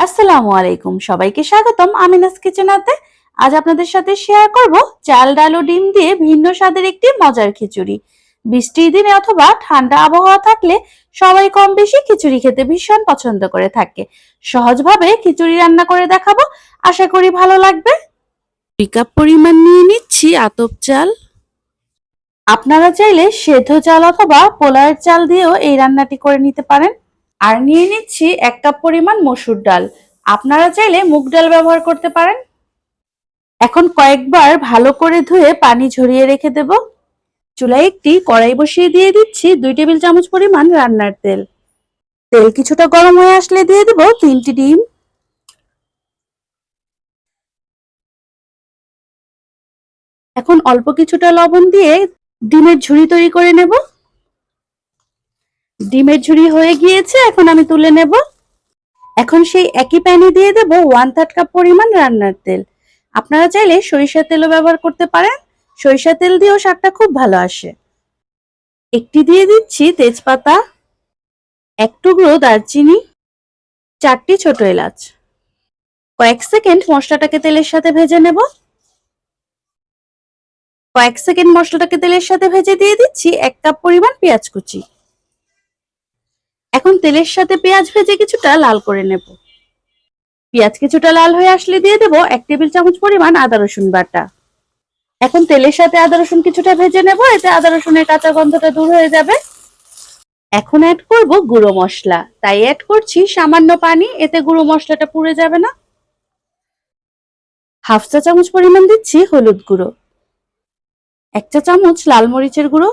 আসসালামু আলাইকুম। সবাইকে স্বাগতম আমিনাস কিচেনাতে আজ আপনাদের সাথে শেয়ার করব চাল, ডাল ও ডিম দিয়ে ভিন্ন স্বাদের একটি মজার খিচুড়ি। বৃষ্টির দিনে অথবা ঠান্ডা আবহাওয়া থাকলে সবাই কম বেশি খিচুড়ি খেতে ভীষণ পছন্দ করে থাকে। সহজভাবে খিচুড়ি রান্না করে দেখাবো। আশা করি ভালো লাগবে। কাপ পরিমাণ নিয়ে নিচ্ছি আতপ চাল। আপনারা চাইলে সেদ্ধ চাল অথবা পোলাওয়ের চাল দিয়েও এই রান্নাটি করে নিতে পারেন। আর নিয়ে নিচ্ছি এক কাপ পরিমাণ মসুর ডাল। আপনারা চাইলে মুগ ডাল ব্যবহার করতে পারেন। এখন কয়েকবার ভালো করে ধুয়ে পানি ঝরিয়ে রেখে দেব। চুলায় একটি কড়াই বসিয়ে দিয়ে দিচ্ছি দুই টেবিল চামচ পরিমাণ রান্নার তেল। তেল কিছুটা গরম হয়ে আসলে দিয়ে দেব তিনটি ডিম। এখন অল্প কিছুটা লবণ দিয়ে ডিমের ঝুড়ি তৈরি করে নেব। ডিমের ঝুড়ি হয়ে গিয়েছে, এখন আমি তুলে নেব। এখন সেই একই প্যানে দিয়ে দেব ওয়ান থার্ড কাপ পরিমাণ রান্নার তেল। আপনারা চাইলে সরিষার তেলও ব্যবহার করতে পারেন। সরিষার তেল দিয়েও শাকটা খুব ভালো আসে। একটি দিয়ে দিচ্ছি তেজপাতা, এক টুকরো দারচিনি, চারটি ছোট এলাচ। কয়েক সেকেন্ড মশলাটাকে তেলের সাথে ভেজে নেব। কয়েক সেকেন্ড মশলাটাকে তেলের সাথে ভেজে দিয়ে দিচ্ছি এক কাপ পরিমাণ পেঁয়াজ কুচি। এখন তেলের সাথে পেঁয়াজ ভেজে কিছুটা লাল করে নেব। পেঁয়াজ কিছুটা লাল হয়ে আসলে দিয়ে দেব এক টেবিল চামচ পরিমাণ আদা রসুন বাটা। এখন তেলের সাথে আদা রসুন কিছুটা ভেজে নেব, এতে আদা রসুনের কাঁচা গন্ধটা দূর হয়ে যাবে। এখন অ্যাড করব গুঁড়ো মশলা। তাই অ্যাড করছি সামান্য পানি, এতে গুঁড়ো মশলাটা পুড়ে যাবে না। হাফ চা চামচ পরিমাণ দিচ্ছি হলুদ গুঁড়ো। এক চা চামচ লাল মরিচের গুঁড়ো।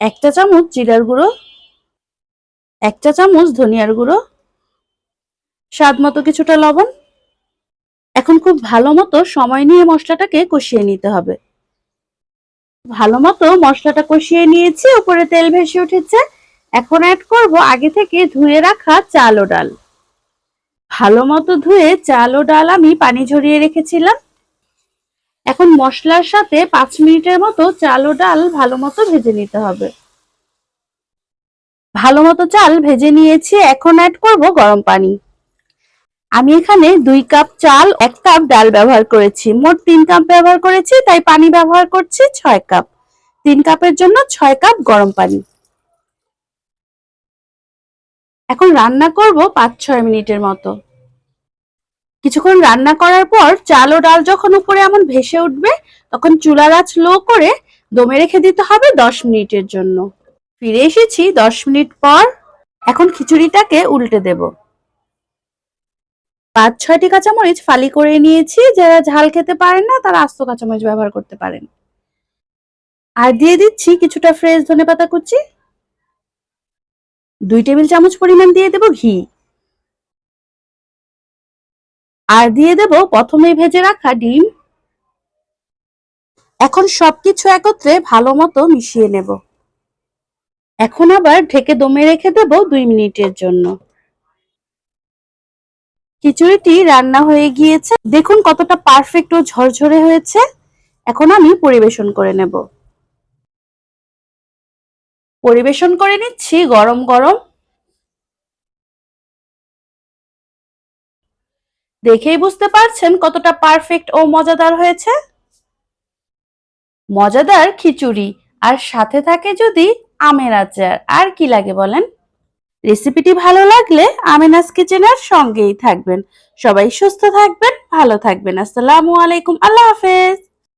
এক চা চামচ জিরার গুঁড়ো। এক চা চামচ ধনিয়ার গুঁড়ো, স্বাদ মতো কিছুটা লবণ। এখন খুব ভালো মতো সময় নিয়ে মশলাটাকে কষিয়ে নিতে হবে। ভালো মতো মশলাটা কষিয়ে নিয়েছি, উপরে তেল ভেসে উঠেছে। এখন অ্যাড করব আগে থেকে ধুয়ে রাখা চাল ও ডাল। ভালো মতো ধুয়ে চাল ও ডাল আমি পানি ঝরিয়ে রেখেছিলাম। এখন মশলার সাথে পাঁচ মিনিটের মতো চাল ও ডাল ভালো মতো ভেজে নিতে হবে। ভালো মতো চাল ভেজে নিয়েছি, এখন অ্যাড করব গরম পানি। আমি এখানে দুই কাপ চাল, এক কাপ ডাল ব্যবহার করেছি। মোট তিন কাপ ব্যবহার করেছি, তাই পানি ব্যবহার করছি ছয় কাপ তিন কাপের জন্য ছয় কাপ গরম পানি। এখন রান্না করব পাঁচ ছয় মিনিটের মতো। কিছুক্ষণ রান্না করার পর চাল ও ডাল যখন উপরে এমন ভেসে উঠবে, তখন চুলার আঁচ লো করে দমে রেখে দিতে হবে দশ মিনিটের জন্য। ফিরে এসেছি দশ মিনিট পর। এখন খিচুড়িটাকে উল্টে দেব। পাঁচ, ছয়টি কাঁচামরিচ ফালি করে নিয়েছি। যারা ঝাল খেতে পারেন না, তারা আস্ত কাঁচামরিচ ব্যবহার করতে পারেন। আর দিয়ে দিচ্ছি কিছুটা ফ্রেশ ধনে পাতা কুচি। দুই টেবিল চামচ পরিমাণ দিয়ে দেব ঘি। আর দিয়ে দেব প্রথমে ভেজে রাখা ডিম। এখন সবকিছু একত্রে ভালো মতো মিশিয়ে নেব। এখন আবার ঢেকে দমে রেখে দেব দুই মিনিটের জন্য। খিচুড়িটি রান্না হয়ে গিয়েছে। দেখুন কতটা পারফেক্ট ও ঝরঝরে হয়েছে। এখন আমি পরিবেশন করে নেব। পরিবেশন করে নিচ্ছি গরম গরম। দেখেই বুঝতে পারছেন কতটা পারফেক্ট ও মজাদার হয়েছে। মজাদার খিচুড়ি। আর সাথে থাকে যদি আমের আচার। আর কি লাগে বলেন? রেসিপিটি ভালো লাগলে আমিনাস কিচেনের সঙ্গেই থাকবেন। সবাই সুস্থ থাকবেন, ভালো থাকবেন। আসসালামু আলাইকুম। আল্লাহ হাফেজ।